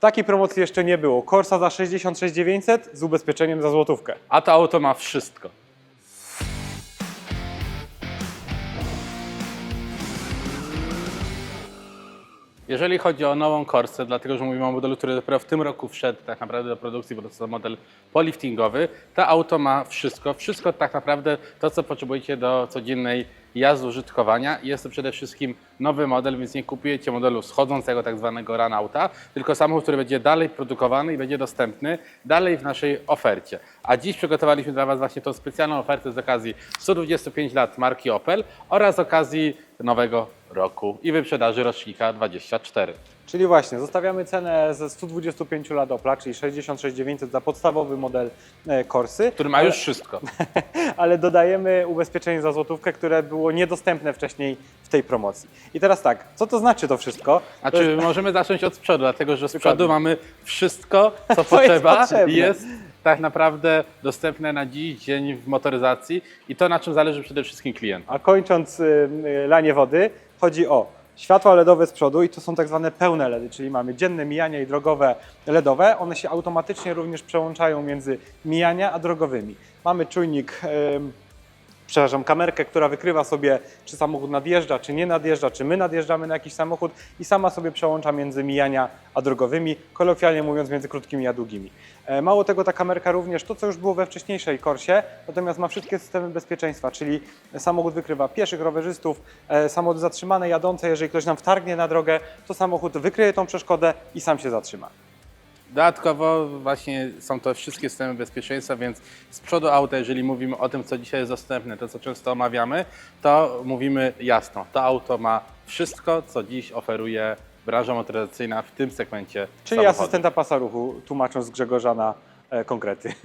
Takiej promocji jeszcze nie było. Corsa za 66 900 z ubezpieczeniem za złotówkę. A to auto ma wszystko. Jeżeli chodzi o nową Corsę, dlatego że mówimy o modelu, który dopiero w tym roku wszedł tak naprawdę do produkcji, bo to jest model poliftingowy, to auto ma wszystko, wszystko tak naprawdę to, co potrzebujecie do codziennej jazdy użytkowania. Jest to przede wszystkim nowy model, więc nie kupujecie modelu schodzącego tak zwanego run auta, tylko samochód, który będzie dalej produkowany i będzie dostępny dalej w naszej ofercie. A dziś przygotowaliśmy dla Was właśnie tą specjalną ofertę z okazji 125 lat marki Opel oraz okazji nowego roku i wyprzedaży rocznika 24. Czyli właśnie, zostawiamy cenę ze 125 lat Opla, czyli 66 900 za podstawowy model e, Corsy, Który ma już wszystko. ale dodajemy ubezpieczenie za złotówkę, które było niedostępne wcześniej w tej promocji. I teraz tak, co to znaczy to wszystko? To Znaczy, jest- możemy zacząć od przodu, dlatego że z przodu mamy wszystko, co jest potrzeba. potrzebne. jest tak naprawdę dostępne na dziś dzień w motoryzacji i to, na czym zależy przede wszystkim klientom. A kończąc y, y, lanie wody, chodzi o światła LEDowe z przodu i to są tak zwane pełne LEDy, czyli mamy dzienne mijania i drogowe LEDowe. One się automatycznie również przełączają między mijania a drogowymi. Mamy czujnik, ym, przepraszam, kamerkę, która wykrywa sobie, czy samochód nadjeżdża, czy nie nadjeżdża, czy my nadjeżdżamy na jakiś samochód i sama sobie przełącza między mijania a drogowymi, kolokwialnie mówiąc między krótkimi a długimi. E, Mało tego, ta kamerka również, to co już było we wcześniejszej Korsie, natomiast ma wszystkie systemy bezpieczeństwa, czyli samochód wykrywa pieszych, rowerzystów, e, samochody zatrzymane, jadące, jeżeli ktoś nam wtargnie na drogę, to samochód wykryje tą przeszkodę i sam się zatrzyma. Dodatkowo właśnie są to wszystkie systemy bezpieczeństwa, więc z przodu auta, jeżeli mówimy o tym, co dzisiaj jest dostępne, to co często omawiamy, to mówimy jasno, to auto ma wszystko, co dziś oferuje branża motoryzacyjna w tym segmencie Czyli asystenta pasa ruchu, tłumacząc z Grzegorza na e, konkrety.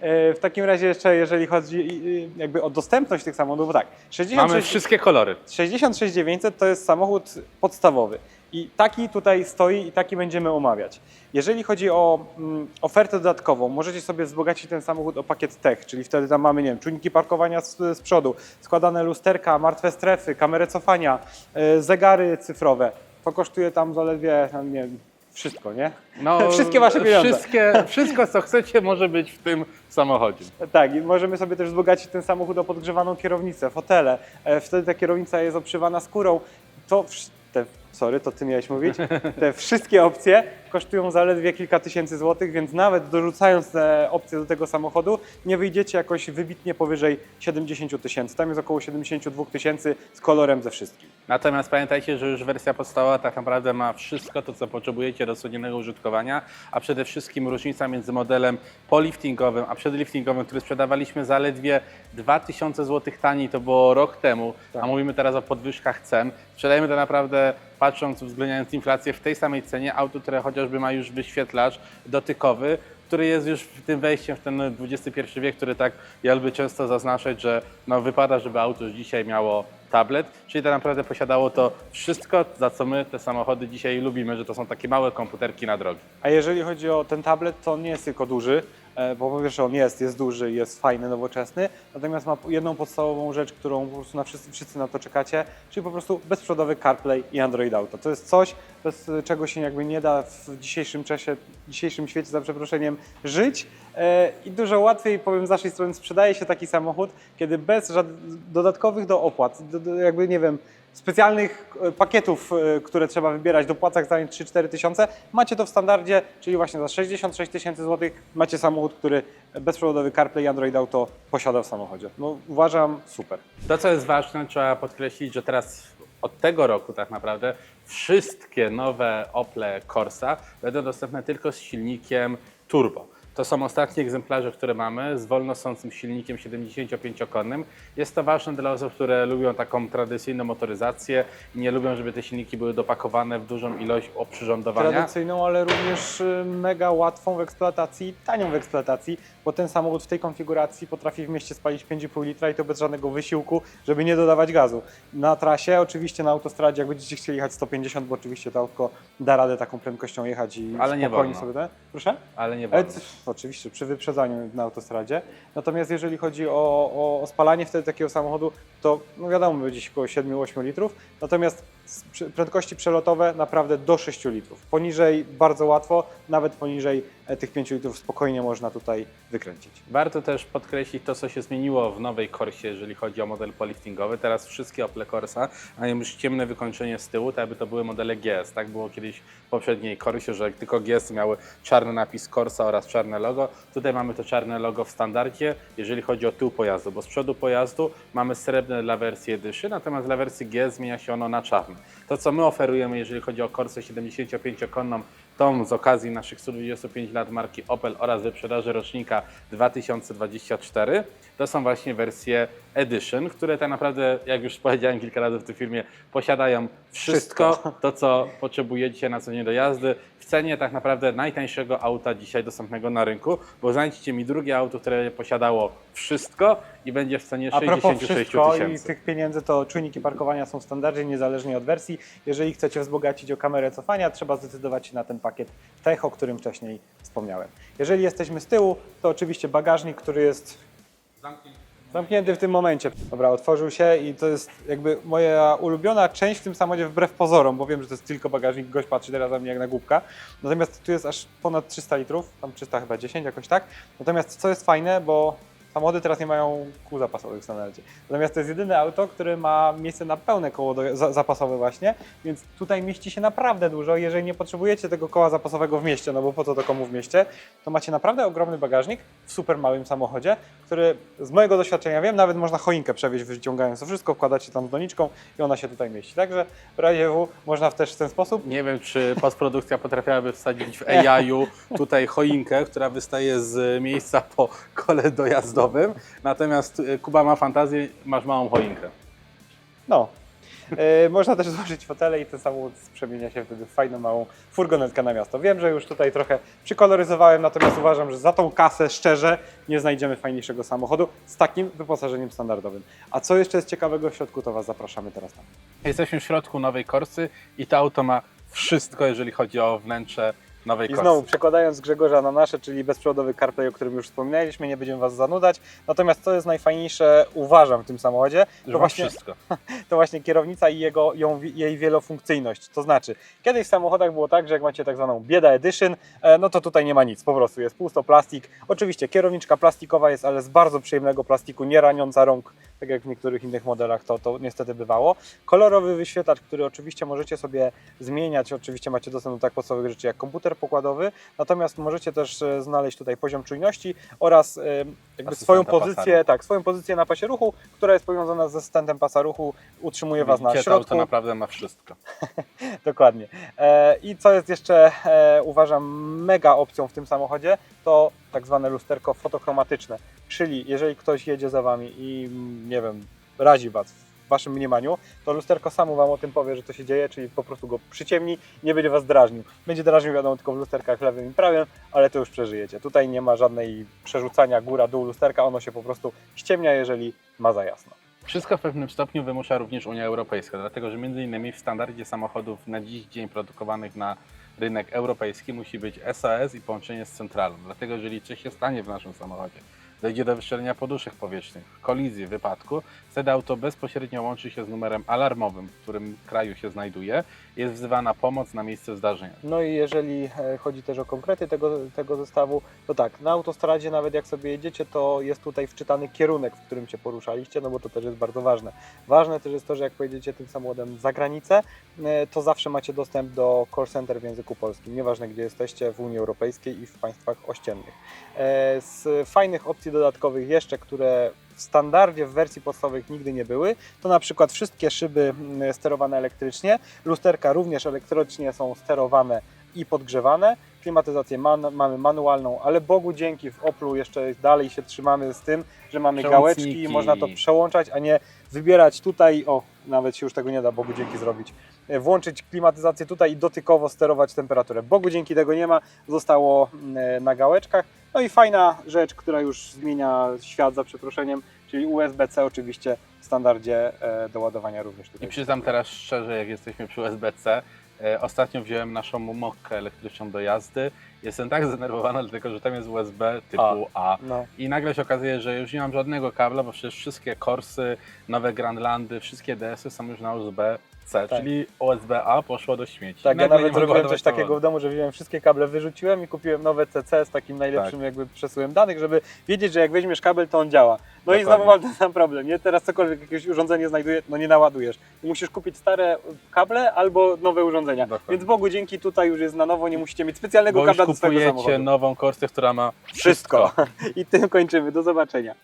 E, w takim razie jeszcze, jeżeli chodzi i- i jakby o dostępność tych samochodów, bo tak, 66 Mamy wszystkie kolory. 66 900 to jest samochód podstawowy. I taki tutaj stoi i taki będziemy omawiać. Jeżeli chodzi o mm, ofertę dodatkową, możecie sobie wzbogacić ten samochód o pakiet tech, czyli wtedy tam mamy, nie wiem, czujniki parkowania z, z przodu, składane lusterka, martwe strefy, kamerę cofania, e, zegary cyfrowe. To kosztuje tam zaledwie, no, nie wiem, wszystko, nie? Wszystkie wasze pieniądze. No, Wszystkie, wszystko, co chcecie, może być w tym samochodzie. Tak, i możemy sobie też wzbogacić ten samochód o podgrzewaną kierownicę, fotele. E, Wtedy ta kierownica jest obszywana skórą. To wsz- te, sorry, to ty miałeś mówić. Te wszystkie opcje kosztują zaledwie kilka tysięcy złotych, więc nawet dorzucając te opcje do tego samochodu, nie wyjdziecie jakoś wybitnie powyżej 70 tysięcy. Tam jest około 72 tysięcy z kolorem ze wszystkim. Natomiast pamiętajcie, że już wersja podstawowa tak naprawdę ma wszystko to, co potrzebujecie do codziennego użytkowania, a przede wszystkim różnica między modelem poliftingowym a przedliftingowym, który sprzedawaliśmy zaledwie 2000 zł taniej, to było rok temu, Tak. a mówimy teraz o podwyżkach cen. Sprzedajemy to naprawdę, patrząc, uwzględniając inflację, w tej samej cenie auto, które chociażby ma już wyświetlacz dotykowy, który jest już w tym wejściem w ten XXI wiek, który tak ja lubię często zaznaczać, że no, wypada, żeby auto już dzisiaj miało tablet, czyli tak naprawdę posiadało to wszystko, za co my te samochody dzisiaj lubimy, że to są takie małe komputerki na drogi. A jeżeli chodzi o ten tablet, to on nie jest tylko duży, bo po pierwsze on jest, jest duży, jest fajny, nowoczesny, natomiast ma jedną podstawową rzecz, którą po prostu na wszyscy, wszyscy na to czekacie, czyli po prostu bezprzewodowy CarPlay i Android Auto. To jest coś, bez czego się jakby nie da w dzisiejszym czasie, w dzisiejszym świecie, za przeproszeniem, żyć e, i dużo łatwiej, powiem z naszej strony, sprzedaje się taki samochód, kiedy bez dodatkowych do opłat, do, do, jakby nie wiem, specjalnych e, pakietów, e, które trzeba wybierać, dopłacach za nie 3-4 tysiące, macie to w standardzie, czyli właśnie za 66 tysięcy złotych macie samochód, który bezprzewodowy CarPlay i Android Auto posiada w samochodzie. No uważam super. To, co jest ważne, trzeba podkreślić, że teraz od tego roku tak naprawdę wszystkie nowe Ople Corsa będą dostępne tylko z silnikiem turbo. To są ostatnie egzemplarze, które mamy z wolnosącym silnikiem 75-konnym. Jest to ważne dla osób, które lubią taką tradycyjną motoryzację i nie lubią, żeby te silniki były dopakowane w dużą ilość oprzyrządowania. Tradycyjną, ale również y, mega łatwą w eksploatacji, tanią w eksploatacji, bo ten samochód w tej konfiguracji potrafi w mieście spalić 5,5 litra i to bez żadnego wysiłku, żeby nie dodawać gazu. Na trasie, oczywiście na autostradzie, jak będziecie chcieli jechać 150, bo oczywiście to autko da radę taką prędkością jechać i Ale nie spokojnie wolno. sobie... Te? Proszę? Ale nie wolno. Oczywiście, przy wyprzedzaniu na autostradzie. Natomiast jeżeli chodzi o, o, o spalanie wtedy takiego samochodu, to no wiadomo, będzie około 7-8 litrów. Natomiast prędkości przelotowe naprawdę do 6 litrów. Poniżej bardzo łatwo, nawet poniżej tych 5 litrów spokojnie można tutaj wykręcić. Warto też podkreślić to, co się zmieniło w nowej Corsie, jeżeli chodzi o model poliftingowy. Teraz wszystkie Opel Corsa mają już ciemne wykończenie z tyłu, tak jakby to były modele GS. Tak było kiedyś w poprzedniej Corsie, że tylko GS miały czarny napis Corsa oraz czarne logo. Tutaj mamy to czarne logo w standardzie, jeżeli chodzi o tył pojazdu, bo z przodu pojazdu mamy srebrne dla wersji Edition, natomiast dla wersji GS zmienia się ono na czarny. To, co my oferujemy, jeżeli chodzi o Corsę 75-konną, tą z okazji naszych 125 lat marki Opel oraz wyprzedaży rocznika 2024, to są właśnie wersje Edition, które tak naprawdę, jak już powiedziałem kilka razy w tym filmie, posiadają wszystko, Wszystko. to, co potrzebujecie na co dzień do jazdy, w cenie tak naprawdę najtańszego auta dzisiaj dostępnego na rynku, bo znajdźcie mi drugie auto, które posiadało wszystko i będzie w cenie A propos 66 wszystko i tysięcy. tych pieniędzy, to czujniki parkowania są w standardzie, niezależnie od wersji. Jeżeli chcecie wzbogacić o kamerę cofania, trzeba zdecydować się na ten pakiet Tech, o którym wcześniej wspomniałem. Jeżeli jesteśmy z tyłu, to oczywiście bagażnik, który jest zamknięty w tym momencie. Dobra, otworzył się i to jest jakby moja ulubiona część w tym samochodzie wbrew pozorom, bo wiem, że to jest tylko bagażnik, gość patrzy teraz na mnie jak na głupka. Natomiast tu jest aż ponad 300 litrów, tam 300 chyba 10 jakoś tak. Natomiast co jest fajne, bo samochody teraz nie mają kół zapasowych w standardzie. Natomiast to jest jedyne auto, które ma miejsce na pełne koło do, za, zapasowe właśnie, więc tutaj mieści się naprawdę dużo. Jeżeli nie potrzebujecie tego koła zapasowego w mieście, no bo po co to komu w mieście, to macie naprawdę ogromny bagażnik w super małym samochodzie, który z mojego doświadczenia wiem, nawet można choinkę przewieźć wyciągając to wszystko, wkładacie tam z doniczką i ona się tutaj mieści. Także w razie W można też w ten sposób. Nie wiem, czy postprodukcja potrafiłaby wsadzić w AI-u tutaj choinkę, która wystaje z miejsca po kole dojazdowym. Natomiast y, Kuba ma fantazję, masz małą choinkę. No. E, można też złożyć fotele i ten samochód przemienia się wtedy w fajną małą furgonetkę na miasto. Wiem, że już tutaj trochę przykoloryzowałem, natomiast uważam, że za tą kasę szczerze nie znajdziemy fajniejszego samochodu z takim wyposażeniem standardowym. A co jeszcze jest ciekawego w środku, to Was zapraszamy teraz tam. Jesteśmy w środku nowej Korsy i to auto ma wszystko, jeżeli chodzi o wnętrze nowej I Korsy. znowu przekładając Grzegorza na nasze, czyli bezprzewodowy CarPlay, o którym już wspominaliśmy, nie będziemy Was zanudzać. Natomiast co jest najfajniejsze, uważam w tym samochodzie, to właśnie wszystko. to właśnie kierownica i jego, ją, jej wielofunkcyjność. To znaczy, kiedyś w samochodach było tak, że jak macie tak zwaną bieda edition, e, no to tutaj nie ma nic, po prostu jest pusto plastik. Oczywiście kierowniczka plastikowa jest, ale z bardzo przyjemnego plastiku, nie raniąca rąk, tak jak w niektórych innych modelach to, to niestety bywało. Kolorowy wyświetlacz, który oczywiście możecie sobie zmieniać, oczywiście macie dostęp do tak podstawowych rzeczy jak komputer pokładowy, natomiast możecie też e, znaleźć tutaj poziom czujności oraz e, jakby swoją pozycję, tak, swoją pozycję na pasie ruchu, która jest powiązana z asystentem pasa ruchu, utrzymuje Was na to środku. auto naprawdę ma wszystko. Dokładnie. E, I co jest jeszcze, uważam, mega opcją w tym samochodzie, to tak zwane lusterko fotochromatyczne. Czyli jeżeli ktoś jedzie za Wami i, mm, nie wiem, razi Was Waszym mniemaniu, to lusterko samo Wam o tym powie, że to się dzieje, czyli po prostu go przyciemni, nie będzie Was drażnił. Będzie drażnił, wiadomo, tylko w lusterkach lewym i prawym, ale to już przeżyjecie. Tutaj nie ma żadnej przerzucania góra-dół lusterka, ono się po prostu ściemnia, jeżeli ma za jasno. Wszystko w pewnym stopniu wymusza również Unia Europejska, dlatego że innymi w standardzie samochodów na dziś dzień produkowanych na rynek europejski musi być SAS i połączenie z centralą. Dlatego jeżeli coś się stanie w naszym samochodzie, dojdzie do wystrzelenia poduszek powietrznych, kolizji, wypadku, wtedy auto bezpośrednio łączy się z numerem alarmowym, w którym kraju się znajduje. Jest wzywana pomoc na miejsce zdarzenia. No i jeżeli e, chodzi też o konkrety tego, tego zestawu, to tak, na autostradzie nawet jak sobie jedziecie, to jest tutaj wczytany kierunek, w którym się poruszaliście, no bo to też jest bardzo ważne. Ważne też jest to, że jak pojedziecie tym samochodem za granicę, e, to zawsze macie dostęp do call center w języku polskim, nieważne gdzie jesteście w Unii Europejskiej i w państwach ościennych. E, Z fajnych opcji dodatkowych jeszcze, które w standardzie w wersji podstawowych nigdy nie były, to na przykład wszystkie szyby mm, sterowane elektrycznie, lusterka również elektrycznie są sterowane i podgrzewane, klimatyzację man, mamy manualną, ale Bogu dzięki w Oplu jeszcze dalej się trzymamy z tym, że mamy gałeczki, Przełączniki. można to przełączać, a nie wybierać tutaj, o nawet się już tego nie da Bogu dzięki zrobić, E, włączyć klimatyzację tutaj i dotykowo sterować temperaturę. Bogu dzięki tego nie ma, zostało mm, na gałeczkach. No i fajna rzecz, która już zmienia świat za przeproszeniem, czyli USB-C oczywiście w standardzie e, do ładowania również I tutaj. przyznam teraz szczerze, jak jesteśmy przy USB-C, e, ostatnio wziąłem naszą mokkę elektryczną do jazdy. Jestem tak zdenerwowany, dlatego że tam jest USB typu A. No. I nagle się okazuje, że już nie mam żadnego kabla, bo przecież wszystkie Corsy, nowe Grandlandy, wszystkie DS-y są już na USB C, Tak. czyli poszło do śmieci. Tak, ja nawet zrobiłem coś takiego samochodu. w domu, że wziąłem wszystkie kable, wyrzuciłem i kupiłem nowe CC z takim najlepszym Tak. jakby przesyłem danych, żeby wiedzieć, że jak weźmiesz kabel, to on działa. No i Dokładnie. znowu mam ten sam problem, nie? Teraz cokolwiek jakieś urządzenie znajduje, no nie naładujesz. I musisz kupić stare kable albo nowe urządzenia. Dokładnie. Więc Bogu dzięki tutaj już jest na nowo, nie musicie mieć specjalnego Bo kabla do swojego kupujecie samochodu. nową Corsę, która ma Wszystko. I tym kończymy. Do zobaczenia.